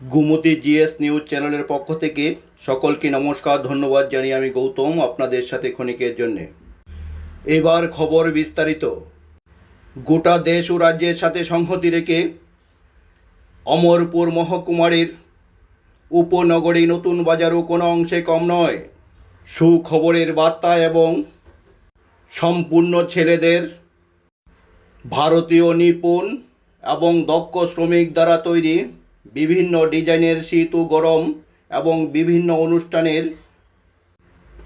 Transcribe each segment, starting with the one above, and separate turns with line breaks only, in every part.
Gumti GS news চ্যানেলের পক্ষ থেকে সকলকে নমস্কার, ধন্যবাদ জানিয়ে আমি গৌতম আপনাদের সাথে ক্ষণিকের জন্যে। এবার খবর বিস্তারিত। গোটা দেশ ও রাজ্যের সাথে সংহতি রেখে অমরপুর মহকুমারীর উপনগরী নতুন বাজারও কোনো অংশে কম নয়। সুখবরের বার্তা এবং সম্পূর্ণ ছেলেদের ভারতীয় নিপুণ এবং দক্ষ শ্রমিক দ্বারা তৈরি বিভিন্ন ডিজাইনের শীত ও গরম এবং বিভিন্ন অনুষ্ঠানের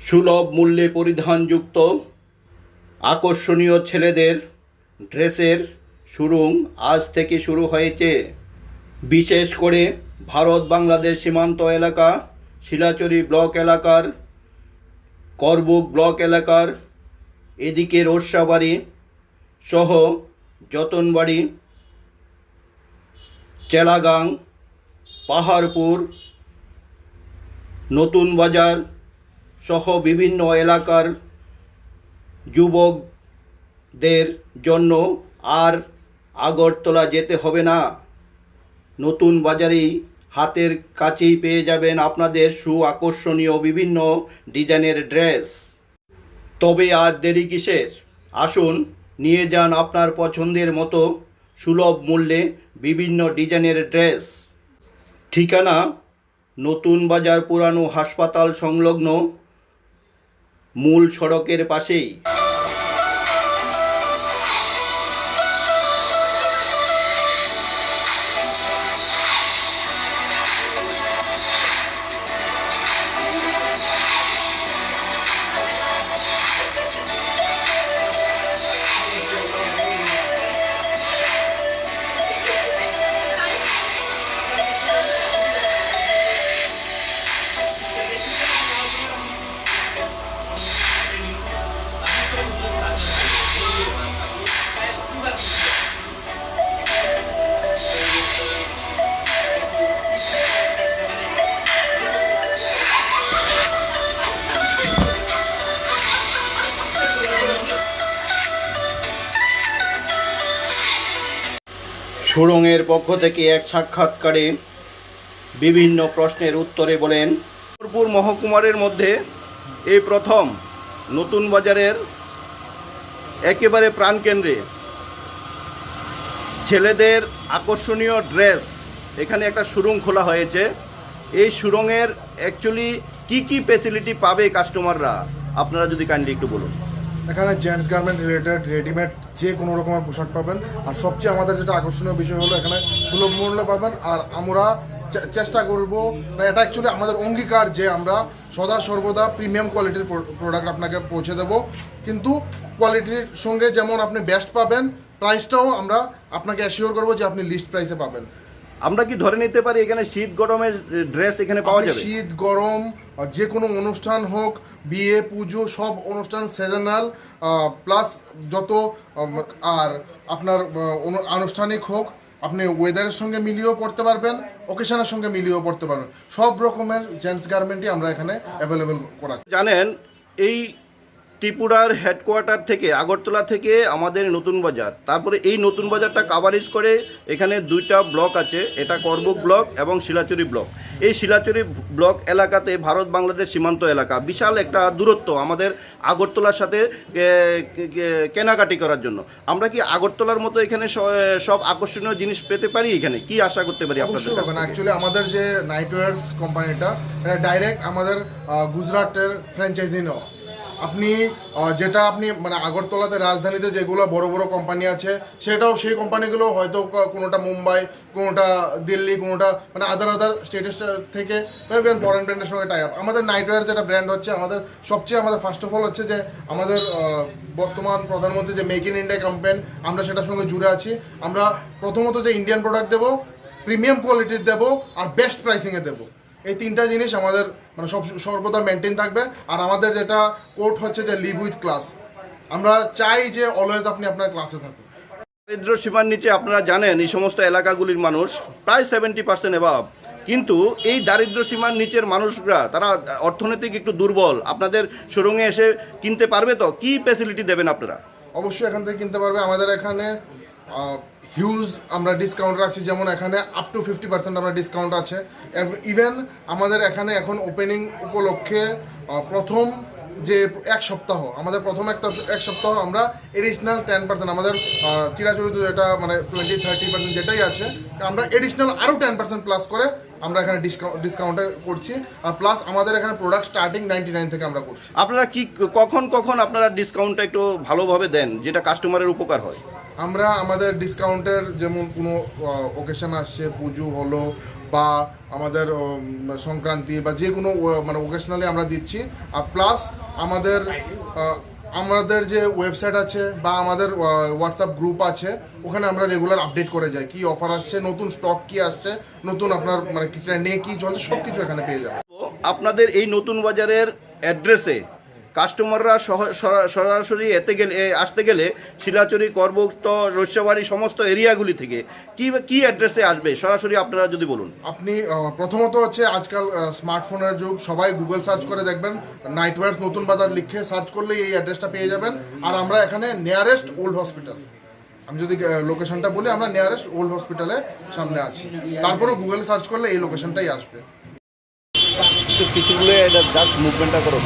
সুলভ মূল্যে পরিধানযুক্ত আকর্ষণীয় ছেলেদের ড্রেসের শুরুং আজ থেকে শুরু হয়েছে। বিশেষ করে ভারত বাংলাদেশ সীমান্ত এলাকা, শিলাচুরি ব্লক এলাকার, করবুক ব্লক এলাকার, এদিকে রোসাবাড়ি সহ যতনবাড়ি, চেলাগাং পাহাড়পুর, নতুন বাজার সহ বিভিন্ন এলাকার যুবকদের জন্য আর আগরতলা যেতে হবে না। নতুন বাজারেই হাতের কাছেই পেয়ে যাবেন আপনাদের সু আকর্ষণীয় বিভিন্ন ডিজাইনের ড্রেস। তবে আর দেরি কিসের? আসুন, নিয়ে যান আপনার পছন্দের মতো সুলভ মূল্যে বিভিন্ন ডিজাইনের ড্রেস। ঠিকানা নতুন বাজার পুরানো হাসপাতাল সংলগ্ন মূল সড়কের পাশেই। সুরঙ্গের পক্ষ থেকে এক সাক্ষাৎকারে বিভিন্ন প্রশ্নের উত্তরে বলেন, বোলপুর মহকুমারের মধ্যে এই প্রথম নতুন বাজারের একেবারে প্রাণকেন্দ্রে ছেলেদের আকর্ষণীয় ড্রেস, এখানে একটা সুরং খোলা হয়েছে। এই সুরঙের অ্যাকচুয়ালি কি কি ফেসিলিটি পাবে কাস্টমাররা আপনারা যদি কাইন্ডলি একটু বলুন।
এখানে জেন্টস গার্মেন্ট রিলেটেড রেডিমেড যে কোনো রকমের পোশাক পাবেন। আর সবচেয়ে আমাদের যেটা আকর্ষণীয় বিষয় হলো এখানে সুলভ মূল্যে পাবেন। আর আমরা চেষ্টা করব এটা অ্যাকচুয়ালি আমাদের অঙ্গীকার যে আমরা সদা সর্বদা প্রিমিয়াম কোয়ালিটির প্রোডাক্ট আপনাকে পৌঁছে দেব। কিন্তু কোয়ালিটির সঙ্গে যেমন আপনি বেস্ট পাবেন প্রাইসটাও আমরা আপনাকে অ্যাসিওর করব যে আপনি লিস্ট প্রাইসে পাবেন।
আমরা কি ধরে নিতে পারি এখানে শীত গরমের ড্রেস এখানে পাওয়া যাবে?
শীত গরম যে কোনো অনুষ্ঠান হোক, বিয়ে, পুজো, সব অনুষ্ঠান সিজনাল প্লাস যত আর আপনার আনুষ্ঠানিক হোক, আপনি ওয়েদারের সঙ্গে মিলিয়েও পড়তে পারবেন ওকেশনের সঙ্গে মিলিয়েও পড়তে পারবেন। সব রকমের জেন্টস গার্মেন্টই আমরা এখানে অ্যাভেলেবেল করা
জানেন, এই ত্রিপুরার হেডকোয়ার্টার থেকে আগরতলা থেকে আমাদের নতুন বাজার। তারপরে এই নতুন বাজারটা কাভারেজ করে এখানে দুইটা ব্লক আছে এটা করবুক ব্লক এবং শিলাচুরি ব্লক এই শিলাচুরি ব্লক এলাকাতে ভারত বাংলাদেশ সীমান্ত এলাকা বিশাল একটা দূরত্ব আমাদের আগরতলার সাথে কেনাকাটি করার জন্য। আমরা কি আগরতলার মতো এখানে সব আকর্ষণীয় জিনিস পেতে পারি এখানে? কি আশা করতে পারি
অবশ্যই পাবেন অ্যাকচুয়ালি আমাদের যে নাইটওয়ার্স কোম্পানিটা এটা ডাইরেক্ট আমাদের গুজরাটের ফ্র্যাঞ্চাইজি নেওয়া। আপনি যেটা আপনি মানে আগরতলাতে রাজধানীতে যেগুলো বড় বড় কোম্পানি আছে, সেটাও সেই কোম্পানিগুলো হয়তো কোনোটা মুম্বাই, কোনোটা দিল্লি, কোনোটা মানে আদার আদার স্টেটের থেকে ফরেন ব্র্যান্ডের সঙ্গে টাই আপ আমাদের নাইটওয়ার যেটা ব্র্যান্ড হচ্ছে, আমাদের সবচেয়ে আমাদের ফার্স্ট অফ অল হচ্ছে যে, আমাদের বর্তমান প্রধানমন্ত্রী যে মেক ইন ইন্ডিয়া ক্যাম্পেন আমরা সেটার সঙ্গে জুড়ে আছি। আমরা প্রথমত যে ইন্ডিয়ান প্রোডাক্ট দেবো প্রিমিয়াম কোয়ালিটির দেবো, আর বেস্ট প্রাইসিংয়ে দেবো। এই তিনটা জিনিস আমাদের মানে সব সর্বদা মেনটেন থাকবে। আর আমাদের যেটা কোর্ট হচ্ছে যে লিভ উইথ ক্লাস আমরা চাই যে অলওয়েজ আপনি আপনার ক্লাসে থাকুন।
দারিদ্র সীমার নিচে আপনারা জানেন এই সমস্ত এলাকাগুলির মানুষ প্রায় সেভেন্টি পার্সেন্ট এভাব কিন্তু এই দারিদ্র সীমার নিচের মানুষরা তারা অর্থনৈতিক একটু দুর্বল। আপনাদের শোরুমে এসে কিনতে পারবে তো? কি ফ্যাসিলিটি দেবেন আপনারা?
অবশ্যই এখান থেকে কিনতে পারবে। আমাদের এখানে হিউজ আমরা ডিসকাউন্ট রাখছি, যেমন এখানে আপ টু ফিফটি পার্সেন্ট আমরা ডিসকাউন্ট আছে। ইভেন আমাদের এখানে এখন ওপেনিং উপলক্ষে প্রথম যে এক সপ্তাহ, আমাদের প্রথম একটা এক সপ্তাহ আমরা এডিশনাল টেন পার্সেন্ট আমাদের চিরাচরিত যেটা মানে টোয়েন্টি থার্টি পার্সেন্ট যেটাই আছে, আমরা এডিশনাল আরও টেন পার্সেন্ট প্লাস করে আমরা এখানে ডিসকাউন্ট ডিসকাউন্টে করছি। আর প্লাস আমাদের এখানে প্রোডাক্ট স্টার্টিং নাইনটি নাইন থেকে আমরা করছি।
আপনারা কি কখন কখন আপনারা ডিসকাউন্টটা একটু ভালোভাবে দেন যেটা কাস্টমারের উপকার হয়?
আমরা আমাদের ডিসকাউন্টের যেমন কোনো ওকেশন আসছে পুজো হলো বা আমাদের সংক্রান্তি বা যে কোনো মানে ওকেশনালি আমরা দিচ্ছি। আর প্লাস আমাদের আমাদের যে ওয়েবসাইট আছে বা আমাদের হোয়াটসঅ্যাপ গ্রুপ আছে, ওখানে আমরা রেগুলার আপডেট করে যাই, কি অফার আসছে, নতুন স্টক কি আসছে, নতুন আপনার মানে ট্রেন্ডিংয়ে কি চলছে সব কিছু এখানে পেয়ে যাবেন।
তো আপনাদের এই নতুন বাজারের অ্যাড্রেসে কাস্টমাররা সরাসরি এতে গেলে আসতে গেলে শিলাচুরি, করবুক্ত, রস্যাবাড়ি সমস্ত এরিয়াগুলি থেকে কি কি অ্যাড্রেসে আসবে? সরাসরি আপনারা যদি বলুন।
আপনি প্রথমত হচ্ছে আজকাল স্মার্টফোনের যুগ, সবাই গুগল সার্চ করে দেখবেন নাইটওয়ার্স নতুন বাজার লিখে সার্চ করলে এই অ্যাড্রেসটা পেয়ে যাবেন, আর আমরা এখানে নিয়ারেস্ট ওল্ড হসপিটাল আমি যদি লোকেশনটা বলি, আমরা নিয়ারেস্ট ওল্ড হসপিটালে সামনে আছি। তারপরে গুগল সার্চ করলে এই লোকেশনটাই আসবে।
কিছুগুলো জাস্ট মুভমেন্টটা করো।